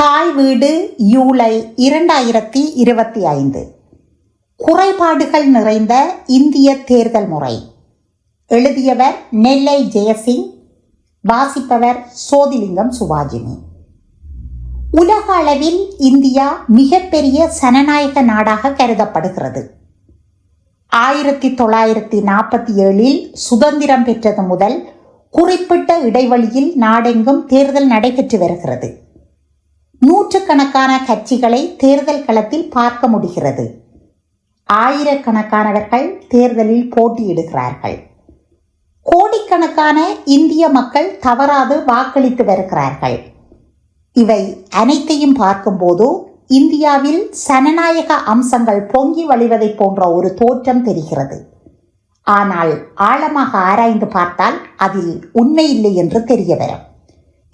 தாய் வீடு ஜூலை இரண்டாயிரத்தி இருபத்தி ஐந்து. குறைபாடுகள் நிறைந்த இந்திய தேர்தல் முறை. எழுதியவர் நெல்லை ஜெயசிங் வாசிப்பவர் சோதிலிங்கம் சுபாஜினி. உலக அளவில் இந்தியா மிகப்பெரிய சனநாயக நாடாக கருதப்படுகிறது. ஆயிரத்தி தொள்ளாயிரத்தி நாற்பத்தி ஏழில் சுதந்திரம் பெற்றது முதல் குறிப்பிட்ட இடைவெளியில் நாடெங்கும் தேர்தல் நடைபெற்று வருகிறது. நூற்றுக்கணக்கான கட்சிகளை தேர்தல் களத்தில் பார்க்க முடிகிறது. ஆயிரக்கணக்கானவர்கள் தேர்தலில் போட்டியிடுகிறார்கள். கோடிக்கணக்கான இந்திய மக்கள் தவறாது வாக்களித்து வருகிறார்கள். இவை அனைத்தையும் பார்க்கும்போது இந்தியாவில் சனநாயக அம்சங்கள் பொங்கி வழிவதைப் போன்ற ஒரு தோற்றம் தெரிகிறது. ஆனால் ஆழமாக ஆராய்ந்து பார்த்தால் அதில் உண்மை இல்லை என்று தெரிய வரும்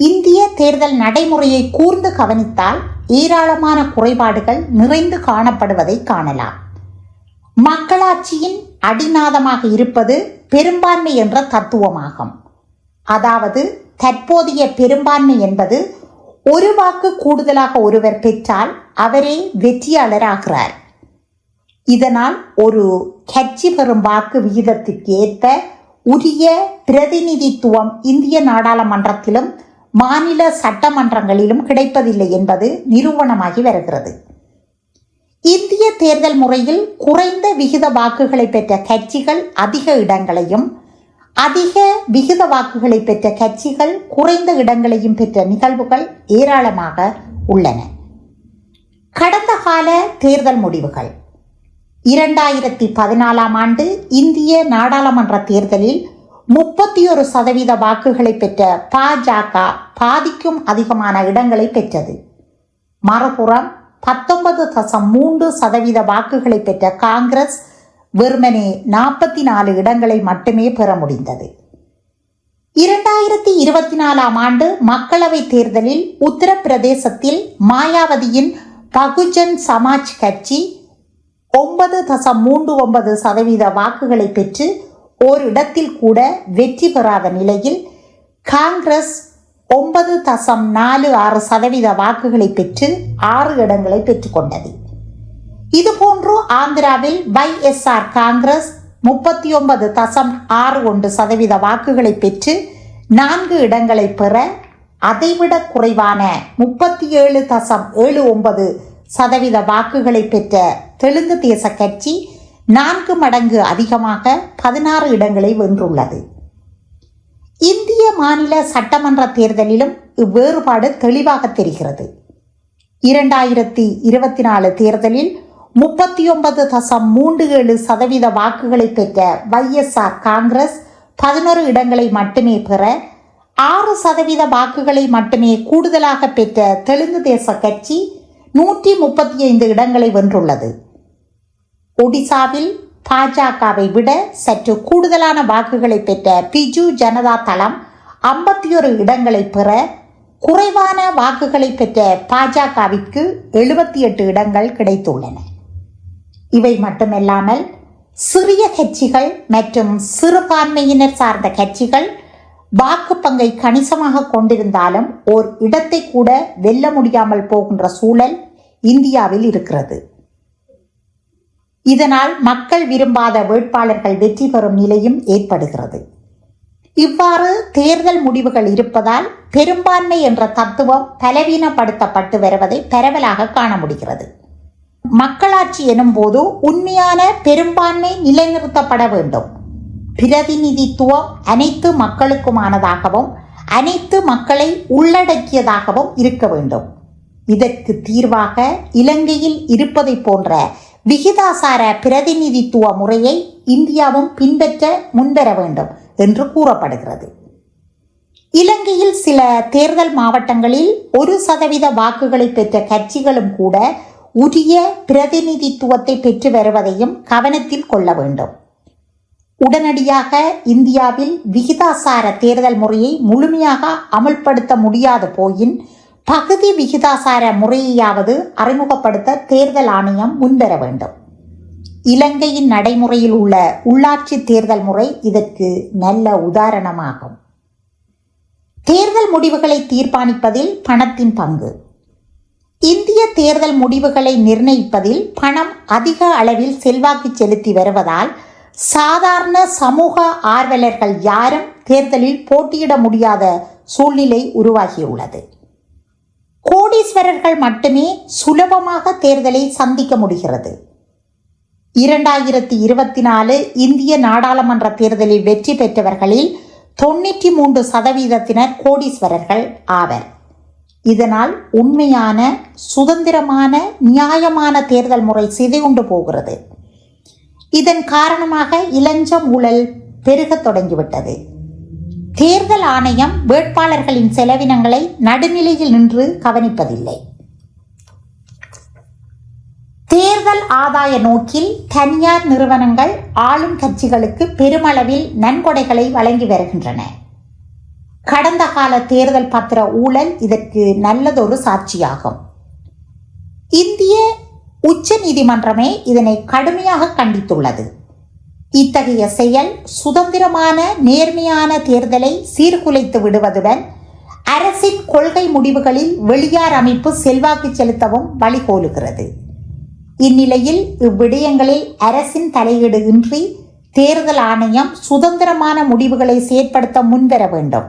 இந்திய தேர்தல் நடைமுறையை கூர்ந்து கவனித்தால் ஏராளமான குறைபாடுகள் நிறைந்து காணப்படுவதை காணலாம். மக்களாட்சியின் அடிநாதமாக இருப்பது பெரும்பான்மை என்ற தத்துவமாகும். அதாவது தற்போதைய பெரும்பான்மை என்பது ஒரு வாக்கு கூடுதலாக ஒருவர் பெற்றால் அவரே வெற்றியாளராகிறார். இதனால் ஒரு கட்சி பெறும் வாக்கு விகிதத்திற்கு ஏற்ப உரிய பிரதிநிதித்துவம் இந்திய நாடாளுமன்றத்திலும் மாநில சட்டமன்றங்களிலும் கிடைப்பதில்லை என்பது நிரூபணமாகி வருகிறது. இந்திய தேர்தல் முறையில் குறைந்த விகித வாக்குகளை பெற்ற கட்சிகள் அதிக இடங்களையும் அதிக விகித வாக்குகளை பெற்ற கட்சிகள் குறைந்த இடங்களையும் பெற்ற நிகழ்வுகள் ஏராளமாக உள்ளன. கடந்த கால தேர்தல் முடிவுகள். இரண்டாயிரத்தி பதினாலாம் ஆண்டு இந்திய நாடாளுமன்ற தேர்தலில் முப்பத்தி ஒரு சதவீத வாக்குகளை பெற்ற பாஜக பாதிக்கும் அதிகமான இடங்களை பெற்றது. மறுபுறம் பத்தொன்பது தசம் மூன்று சதவீத வாக்குகளை பெற்ற காங்கிரஸ் வெறுமனே நாற்பத்தி நாலு இடங்களை மட்டுமே பெற முடிந்தது. இரண்டாயிரத்தி இருபத்தி நாலாம் ஆண்டு மக்களவை தேர்தலில் உத்தரப்பிரதேசத்தில் மாயாவதியின் பகுஜன் சமாஜ் கட்சி ஒன்பது தசம் மூன்று ஒன்பது சதவீத வாக்குகளை பெற்று ஓரிடத்தில் கூட வெற்றி பெறாத நிலையில் காங்கிரஸ் ஒன்பது தசம் நாலு ஆறு சதவீத வாக்குகளை பெற்று ஆறு இடங்களை பெற்றுக்கொண்டது இதுபோன்று ஆந்திராவில் வைஎஸ்ஆர் காங்கிரஸ் முப்பத்தி ஒன்பது தசம் ஆறு ஒன்று சதவீத வாக்குகளை பெற்று நான்கு இடங்களை பெற அதைவிட குறைவான முப்பத்தி ஏழு தசம் ஏழு ஒன்பது சதவீத வாக்குகளை பெற்ற தெலுங்கு தேச கட்சி நான்கு மடங்கு அதிகமாக பதினாறு இடங்களை வென்றுள்ளது. இந்திய மாநில சட்டமன்ற தேர்தலிலும் இவ்வேறுபாடு தெளிவாக தெரிகிறது. இரண்டாயிரத்தி இருபத்தி நாலு தேர்தலில் முப்பத்தி ஒன்பது தசம் மூன்று ஏழு சதவீத வாக்குகளை பெற்ற வைஎஸ்ஆர் காங்கிரஸ் பதினொரு இடங்களை மட்டுமே பெற ஆறு சதவீத வாக்குகளை மட்டுமே கூடுதலாக பெற்ற தெலுங்கு தேச கட்சி நூற்றி முப்பத்தி ஐந்து இடங்களை வென்றுள்ளது. ஒடிசாவில் பாஜகவை விட சற்று கூடுதலான வாக்குகளை பெற்ற பிஜு ஜனதா தளம் ஐம்பத்தி ஒரு இடங்களை பெற குறைவான வாக்குகளை பெற்ற பாஜகவிற்கு எழுபத்தி எட்டு இடங்கள் கிடைத்துள்ளன. இவை மட்டுமல்லாமல் சிறிய கட்சிகள் மற்றும் சிறுபான்மையினர் சார்ந்த கட்சிகள் வாக்கு பங்கை கணிசமாக கொண்டிருந்தாலும் ஓர் இடத்தை கூட வெல்ல முடியாமல் போகின்ற சூழல் இந்தியாவில் இருக்கிறது. இதனால் மக்கள் விரும்பாத வேட்பாளர்கள் வெற்றி பெறும் நிலையும் ஏற்படுகிறது. இவ்வாறு தேர்தல் முடிவுகள் இருப்பதால் பெரும்பான்மை என்ற தத்துவம் பலவீனப்படுத்தப்பட்டு வருவதை பரவலாக காண முடிகிறது. மக்களாட்சி எனும் போது உண்மையான பெரும்பான்மை நிலைநிறுத்தப்பட வேண்டும். பிரதிநிதித்துவம் அனைத்து மக்களுக்குமானதாகவும் அனைத்து மக்களை உள்ளடக்கியதாகவும் இருக்க வேண்டும். இதற்கு தீர்வாக இலங்கையில் இருப்பதை போன்ற விகிதாசார பிரதிநிதித்துவ முறையை இந்தியாவும் பின்பற்ற முன்வர வேண்டும் என்று கூறப்படுகிறது. இலங்கையில் சில தேர்தல் மாவட்டங்களில் ஒரு சதவீத வாக்குகளை பெற்ற கட்சிகளும் கூட உரிய பிரதிநிதித்துவத்தை பெற்று வருவதையும் கவனத்தில் கொள்ள வேண்டும். உடனடியாக இந்தியாவில் விகிதாசார தேர்தல் முறையை முழுமையாக அமல்படுத்த முடியாது போயின் பகுதி விகிதாசார முறையையாவது அறிமுகப்படுத்த தேர்தல் ஆணையம் முன்வர வேண்டும். இலங்கையின் நடைமுறையில் உள்ள உள்ளாட்சி தேர்தல் முறை இதற்கு நல்ல உதாரணமாகும். தேர்தல் முடிவுகளை தீர்மானிப்பதில் பணத்தின் பங்கு. இந்திய தேர்தல் முடிவுகளை நிர்ணயிப்பதில் பணம் அதிக அளவில் செல்வாக்கு செலுத்தி வருவதால் சாதாரண சமூக ஆர்வலர்கள் யாரும் தேர்தலில் போட்டியிட முடியாத சூழ்நிலை உருவாகியுள்ளது. கோடீஸ்வரர்கள் மட்டுமே சுலபமாக தேர்தலை சந்திக்க முடிகிறது. இரண்டாயிரத்தி இருபத்தி நாலு இந்திய நாடாளுமன்ற தேர்தலில் வெற்றி பெற்றவர்களில் தொண்ணூற்றி மூன்று சதவீதத்தினர் கோடீஸ்வரர்கள் ஆவர். இதனால் உண்மையான சுதந்திரமான நியாயமான தேர்தல் முறை சிதைவுண்டு போகிறது. இதன் காரணமாக இளஞ்சம் ஊழல் பெருகத் தொடங்கிவிட்டது. தேர்தல் ஆணையம் வேட்பாளர்களின் செலவினங்களை நடுநிலையில் நின்று கவனிப்பதில்லை. தேர்தல் ஆதாய நோக்கில் தனியார் நிறுவனங்கள் ஆளும் கட்சிகளுக்கு பெருமளவில் நன்கொடைகளை வழங்கி வருகின்றன. கடந்த கால தேர்தல் பத்திர ஊழல் இதற்கு நல்லதொரு சாட்சியாகும். இந்திய உச்ச நீதிமன்றமே இதனை கடுமையாக கண்டித்துள்ளது. இத்தகைய செயல் சுதந்திரமான நேர்மையான தேர்தலை சீர்குலைத்து விடுவதுடன் அரசின் கொள்கை முடிவுகளில் வெளியார் அமைப்பு செல்வாக்கு செலுத்தவும் வழிகோலுகிறது. இந்நிலையில் இவ்விடயங்களில் அரசின் தலையீடு இன்றி தேர்தல் ஆணையம் சுதந்திரமான முடிவுகளை செயற்படுத்த முன்வர வேண்டும்.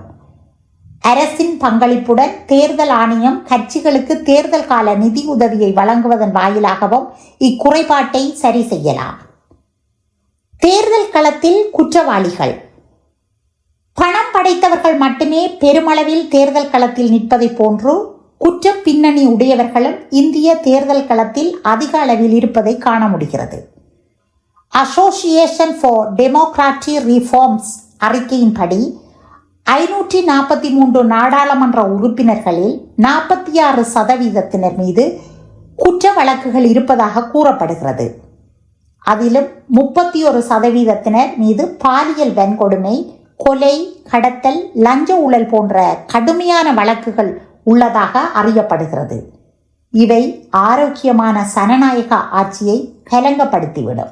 அரசின் பங்களிப்புடன் தேர்தல் ஆணையம் கட்சிகளுக்கு தேர்தல் கால நிதி உதவியை வழங்குவதன் வாயிலாகவும் இக்குறைபாட்டை சரி செய்யலாம். தேர்தல் களத்தில் குற்றவாளிகள். பணம் படைத்தவர்கள் மட்டுமே பெருமளவில் தேர்தல் களத்தில் நிற்பதைப் போன்று குற்ற பின்னணி உடையவர்களும் இந்திய தேர்தல் களத்தில் அதிக அளவில் இருப்பதை காண முடிகிறது. அசோசியேஷன் ஃபார் டெமோக்ராட்டி ரிஃபார்ம்ஸ் அறிக்கையின்படி ஐநூற்றி நாற்பத்தி மூன்று நாடாளுமன்ற உறுப்பினர்களில் நாற்பத்தி ஆறு சதவீதத்தினர் மீது குற்ற வழக்குகள் இருப்பதாக கூறப்படுகிறது. அதிலும் முப்பத்தி ஒரு சதவீதத்தினர் மீது பாலியல் வன்கொடுமை கொலை கடத்தல் லஞ்ச ஊழல் போன்ற கடுமையான வழக்குகள் உள்ளதாக அறியப்படுகிறது. இவை ஆரோக்கியமான சனநாயக ஆட்சியை கலங்கப்படுத்திவிடும்.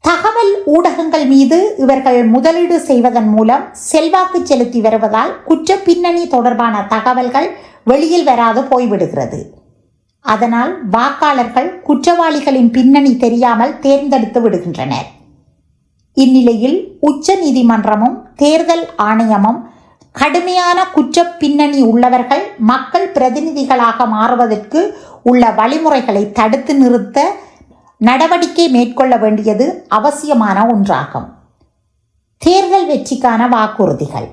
தகவல் ஊடகங்கள் மீது இவர்கள் முதலீடு செய்வதன் மூலம் செல்வாக்கு செலுத்தி வருவதால் குற்ற பின்னணி தொடர்பான தகவல்கள் வெளியில் வராது போய்விடுகிறது. அதனால் வாக்காளர்கள் குற்றவாளிகளின் பின்னணி தெரியாமல் தேர்ந்தெடுத்து விடுகின்றனர். இந்நிலையில் உச்ச நீதிமன்றமும் தேர்தல் ஆணையமும் கடுமையான குற்ற பின்னணி உள்ளவர்கள் மக்கள் பிரதிநிதிகளாக மாறுவதற்கு உள்ள வழிமுறைகளை தடுத்து நிறுத்த நடவடிக்கை மேற்கொள்ள வேண்டியது அவசியமான ஒன்றாகும். தேர்தல் வெற்றிக்கான வாக்குறுதிகள்.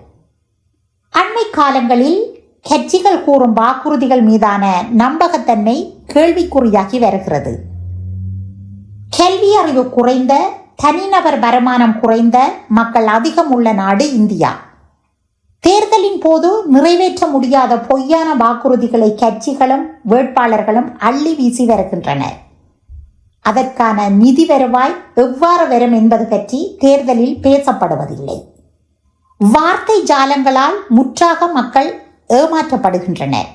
அண்மை காலங்களில் கட்சிகள் கூறும் வாக்குறுதிகள் மீதான நம்பகத்தன்மை கேள்விக்குறியாகி வருகிறது. கல்வி அறிவு குறைந்த தனிநபர் வருமானம் குறைந்த மக்கள் அதிகம் உள்ள நாடு இந்தியா. தேர்தலின் போது நிறைவேற்ற முடியாத பொய்யான வாக்குறுதிகளை கட்சிகளும் வேட்பாளர்களும் அள்ளி வீசி வருகின்றனர். அதற்கான நிதி வருவாய் எவ்வாறு வரும் என்பது பற்றி தேர்தலில் பேசப்படுவதில்லை. வார்த்தை ஜாலங்களால் முற்றாக மக்கள் ஏமாற்றப்படுகின்றனர்.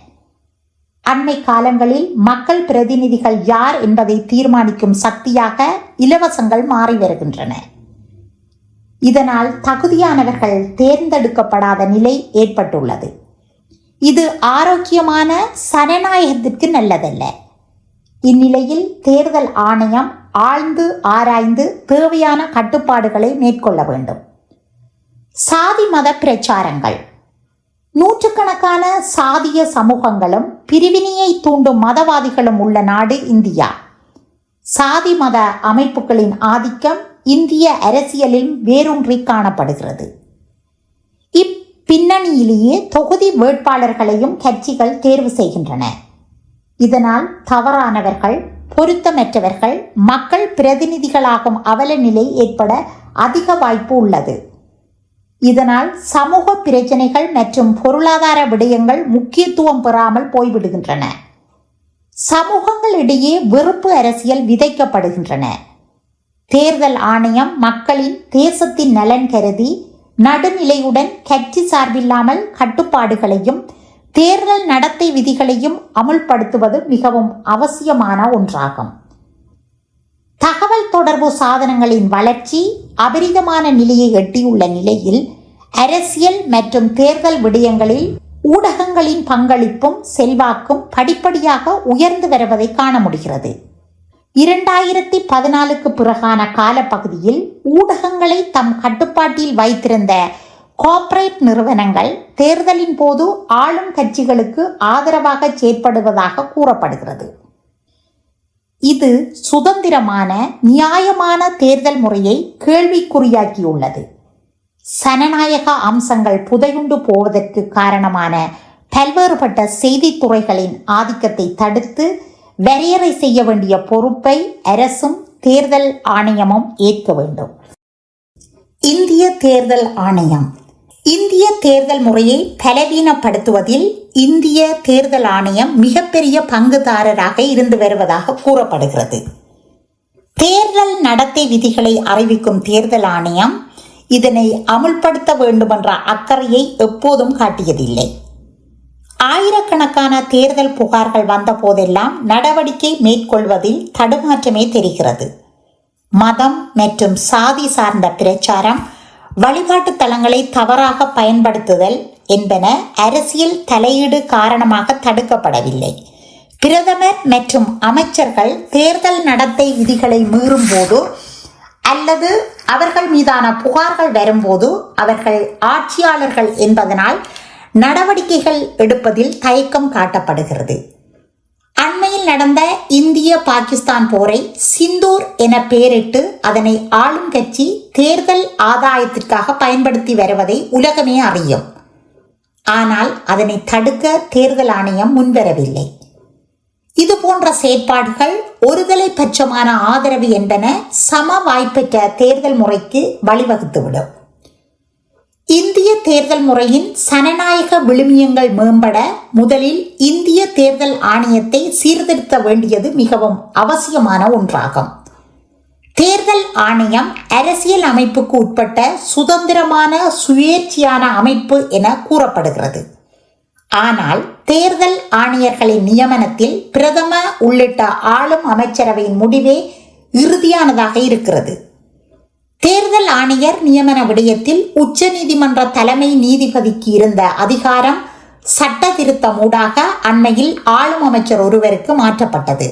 அண்மை காலங்களில் மக்கள் பிரதிநிதிகள் யார் என்பதை தீர்மானிக்கும் சக்தியாக இலவசங்கள் மாறி வருகின்றன. இதனால் தகுதியானவர்கள் தேர்ந்தெடுக்கப்படாத நிலை ஏற்பட்டுள்ளது. இது ஆரோக்கியமான சனநாயகத்திற்கு நல்லதல்ல. இந்நிலையில் தேர்தல் ஆணையம் ஆழ்ந்து ஆராய்ந்து தேவையான கட்டுப்பாடுகளை மேற்கொள்ள வேண்டும். சாதி மத பிரச்சாரங்கள். நூற்றுக்கணக்கான சாதிய சமூகங்களும் பிரிவினையை தூண்டும் மதவாதிகளும் உள்ள நாடு இந்தியா. சாதி மத அமைப்புகளின் ஆதிக்கம் இந்திய அரசியலில் வேரூன்றி காணப்படுகிறது. இப்பின்னணியிலேயே தொகுதி வேட்பாளர்களையும் கட்சிகள் தேர்வு செய்கின்றன. இதனால் தவறானவர்கள் பொருத்தமற்றவர்கள் மக்கள் பிரதிநிதிகளாகும் அவல நிலை ஏற்பட அதிக வாய்ப்பு உள்ளது. இதனால் சமூக பிரச்சனைகள் மற்றும் பொருளாதார விடயங்கள் முக்கியத்துவம் பெறாமல் போய்விடுகின்றன. சமூகங்களிடையே வெறுப்பு அரசியல் விதைக்கப்படுகின்றன. தேர்தல் ஆணையம் மக்களின் தேசத்தின் நலன் கருதி நடுநிலையுடன் கட்சி சார்பில்லாமல் கட்டுப்பாடுகளையும் தேர்தல் நடத்தை விதிகளையும் அமுல்படுத்துவது மிகவும் அவசியமான ஒன்றாகும். தகவல் தொடர்பு சாதனங்களின் வளர்ச்சி அபரிதமான நிலையை எட்டியுள்ள நிலையில் அரசியல் மற்றும் தேர்தல் விடயங்களில் ஊடகங்களின் பங்களிப்பும் செல்வாக்கும் படிப்படியாக உயர்ந்து வருவதை காண முடிகிறது. இரண்டாயிரத்தி பதினாலுக்கு பிறகான காலப்பகுதியில் ஊடகங்களை தம் கட்டுப்பாட்டில் வைத்திருந்த கார்ப்பரேட் நிறுவனங்கள் தேர்தலின் போது ஆளும் கட்சிகளுக்கு ஆதரவாக செயற்படுவதாக கூறப்படுகிறது. இது சுதந்திரமான நியாயமான தேர்தல் முறையை கேள்விக்குறியாக்கியுள்ளது. சனநாயக அம்சங்கள் புதையுண்டு போவதற்கு காரணமான பல்வேறுபட்ட செய்தித்துறைகளின் ஆதிக்கத்தை தடுத்து வரையறை செய்ய வேண்டிய பொறுப்பை அரசும் தேர்தல் ஆணையமும் ஏற்க வேண்டும். இந்திய தேர்தல் ஆணையம் இந்திய தேர்தல் முறையை பலவீனப்படுத்துவதில் இந்திய தேர்தல் ஆணையம் மிகப்பெரிய பங்குதாரராக இருந்து வருவதாக கூறப்படுகிறது. தேர்தல் நடத்தை விதிகளை அறிவிக்கும் தேர்தல் ஆணையம் இதனை அமுல்படுத்த வேண்டுமென்ற அக்கறையை எப்போதும் காட்டியதில்லை. ஆயிரக்கணக்கான தேர்தல் புகார்கள் வந்த போதெல்லாம் நடவடிக்கை மேற்கொள்வதில் தடுமாற்றமே தெரிகிறது. மதம் மற்றும் சாதி சார்ந்த பிரச்சாரம் வழிபாட்டு தலங்களை தவறாக பயன்படுத்துதல் என்பன அரசியல் தலையீடு காரணமாக தடுக்கப்படவில்லை. பிரதமர் மற்றும் அமைச்சர்கள் தேர்தல் நடத்தை விதிகளை மீறும்போது அல்லது அவர்கள் மீதான புகார்கள் வரும்போது அவர்கள் ஆட்சியாளர்கள் என்பதனால் நடவடிக்கைகள் எடுப்பதில் தயக்கம் காட்டப்படுகிறது. நடந்த இந்திய பாகிஸ்தான் போரை சிந்தூர் என பெயரிட்டு அதனை ஆளும் கட்சி தேர்தல் ஆதாயத்திற்காக பயன்படுத்தி வருவதை உலகமே அறியும். ஆனால் அதனை தடுக்க தேர்தல் ஆணையம் முன்வரவில்லை. இது போன்ற செயற்பாடுகள் ஒருதலை பட்சமான ஆதரவு என்பன சம வாய்ப்பற்ற தேர்தல் முறைக்கு வழிவகுத்துவிடும். இந்திய தேர்தல் முறையின் சனநாயக விழுமியங்கள் மேம்பட முதலில் இந்திய தேர்தல் ஆணையத்தை சீர்திருத்த வேண்டியது மிகவும் அவசியமான ஒன்றாகும். தேர்தல் ஆணையம் அரசியல் அமைப்புக்கு உட்பட்ட சுதந்திரமான சுயேட்சையான அமைப்பு என கூறப்படுகிறது. ஆனால் தேர்தல் ஆணையர்களின் நியமனத்தில் பிரதம உள்ளிட்ட ஆளும் அமைச்சரவையின் முடிவே இறுதியானதாக இருக்கிறது. தேர்தல் ஆணையர் நியமன விடயத்தில் உச்ச நீதிமன்ற தலைமை நீதிபதிக்கு இருந்த அதிகாரம் சட்ட திருத்தமூடாக அண்மையில் ஆளும் அமைச்சர் ஒருவருக்கு மாற்றப்பட்டது.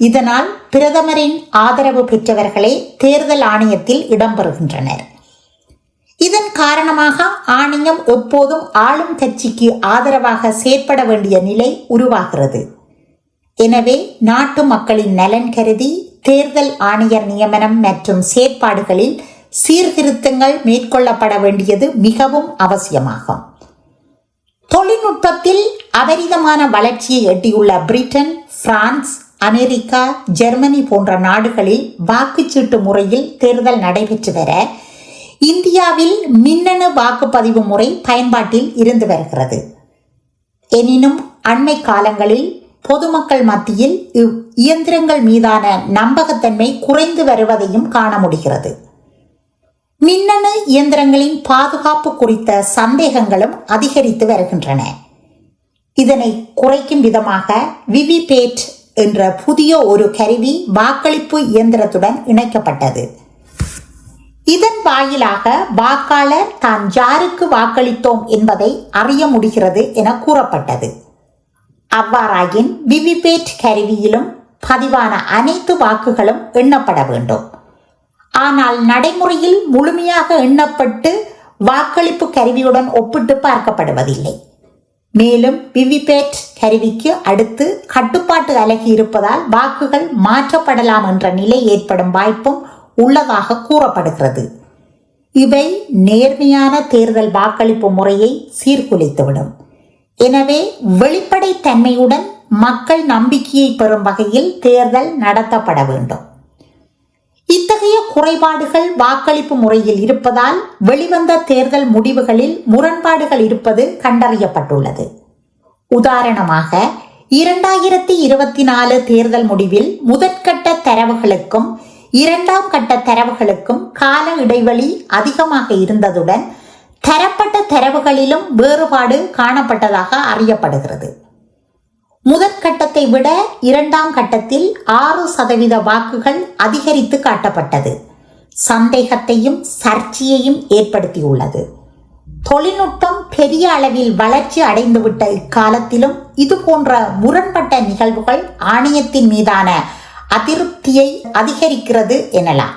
இதனால் பிரதமரின் ஆதரவு பெற்றவர்களே தேர்தல் ஆணையத்தில் இடம்பெறுகின்றனர். இதன் காரணமாக ஆணையம் எப்போதும் ஆளும் கட்சிக்கு ஆதரவாக செயற்பட வேண்டிய நிலை உருவாகிறது. எனவே நாட்டு மக்களின் நலன் கருதி தேர்தல் ஆணையர் நியமனம் மற்றும் செயற்பாடுகளில் சீர்திருத்தங்கள் மேற்கொள்ளப்பட வேண்டியது மிகவும் அவசியமாகும். தொழில்நுட்பத்தில் அபரிதமான வளர்ச்சியை எட்டியுள்ள பிரிட்டன் பிரான்ஸ் அமெரிக்கா ஜெர்மனி போன்ற நாடுகளில் வாக்குச்சீட்டு முறையில் தேர்தல் நடைபெற்று வர இந்தியாவில் மின்னணு வாக்குப்பதிவு முறை பயன்பாட்டில் இருந்து வருகிறது. எனினும் அண்மை காலங்களில் பொதுமக்கள் மத்தியில் இவ் இயந்திரங்கள் மீதான நம்பகத்தன்மை குறைந்து வருவதையும் காண முடிகிறது. மின்னணு இயந்திரங்களின் பாதுகாப்பு குறித்த சந்தேகங்களும் அதிகரித்து வருகின்றன. இதனை குறைக்கும் விதமாக விவிபேட் என்ற புதிய ஒரு கருவி வாக்களிப்பு இயந்திரத்துடன் இணைக்கப்பட்டது. இதன் வாயிலாக வாக்காளர் தான் யாருக்கு வாக்களித்தோம் என்பதை அறிய முடிகிறது என கூறப்பட்டது. அவ்வாறாயின் விவிபேட் கருவியிலும் பதிவான அனைத்து வாக்குகளும் எண்ணப்பட வேண்டும். ஆனால் நடைமுறையில் முழுமையாக எண்ணப்பட்டு வாக்களிப்பு கருவியுடன் ஒப்பிட்டு பார்க்கப்படுவதில்லை. மேலும் விவிபேட் கருவிக்கு அடுத்து கட்டுப்பாட்டு அலகு இருப்பதால் வாக்குகள் மாற்றப்படலாம் என்ற நிலை ஏற்படும் வாய்ப்பும் உள்ளதாக கூறப்படுகிறது. இவை நேர்மையான தேர்தல் வாக்களிப்பு முறையை சீர்குலைத்துவிடும். எனவே வெளிப்படை தன்மையுடன் மக்கள் நம்பிக்கையை பெறும் வகையில் தேர்தல் நடத்தப்பட வேண்டும். இத்தகைய குறைபாடுகள் வாக்களிப்பு முறையில் இருப்பதால் வெளிவந்த தேர்தல் முடிவுகளில் முரண்பாடுகள் இருப்பது கண்டறியப்பட்டுள்ளது. உதாரணமாக இரண்டாயிரத்தி இருபத்தி நாலு தேர்தல் முடிவில் முதற்கட்ட தரவுகளுக்கும் இரண்டாம் கட்ட தரவுகளுக்கும் கால இடைவெளி அதிகமாக இருந்ததுடன் தரப்பட்ட தரவுகளிலும் வேறுபாடு காணப்பட்டதாக அறியப்படுகிறது. முதற்கட்டத்தை விட இரண்டாம் கட்டத்தில் ஆறு சதவீத வாக்குகள் அதிகரித்து காட்டப்பட்டது. சந்தேகத்தையும் சர்ச்சையையும் ஏற்படுத்தியுள்ளது. தொழில்நுட்பம் பெரிய அளவில் வளர்ச்சி அடைந்துவிட்ட இக்காலத்திலும் இது போன்ற முரண்பட்ட நிகழ்வுகள் ஆணையத்தின் மீதான அதிருப்தியை அதிகரிக்கிறது எனலாம்.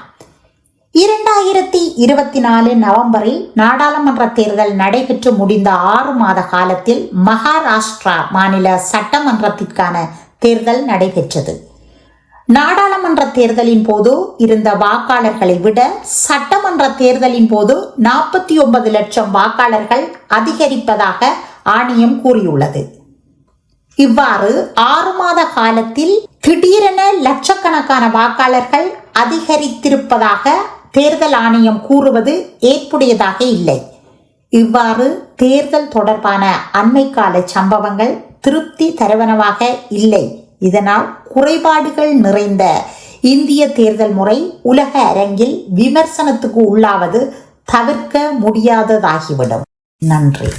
இரண்டாயிரத்தி இருபத்தி நாலு நவம்பரில் நாடாளுமன்ற தேர்தல் நடைபெற்று முடிந்த ஆறு மாத காலத்தில் மகாராஷ்டிரா மாநில சட்டமன்றத்திற்கான தேர்தல் நடைபெற்றது. நாடாளுமன்ற தேர்தலின் போது இருந்த வாக்காளர்களை விட சட்டமன்ற தேர்தலின் போது நாற்பத்தி ஒன்பது லட்சம் வாக்காளர்கள் அதிகரிப்பதாக ஆணையம் கூறியுள்ளது. இவ்வாறு ஆறு மாத காலத்தில் திடீரென லட்சக்கணக்கான வாக்காளர்கள் அதிகரித்திருப்பதாக தேர்தல் ஆணையம் கூறுவது ஏற்புடையதாக இல்லை. இவ்வாறு தேர்தல் தொடர்பான அண்மைக்கால சம்பவங்கள் திருப்தி தருவனவாக இல்லை. இதனால் குறைபாடுகள் நிறைந்த இந்திய தேர்தல் முறை உலக அரங்கில் விமர்சனத்துக்கு உள்ளாவது தவிர்க்க முடியாததாகிவிடும். நன்றி.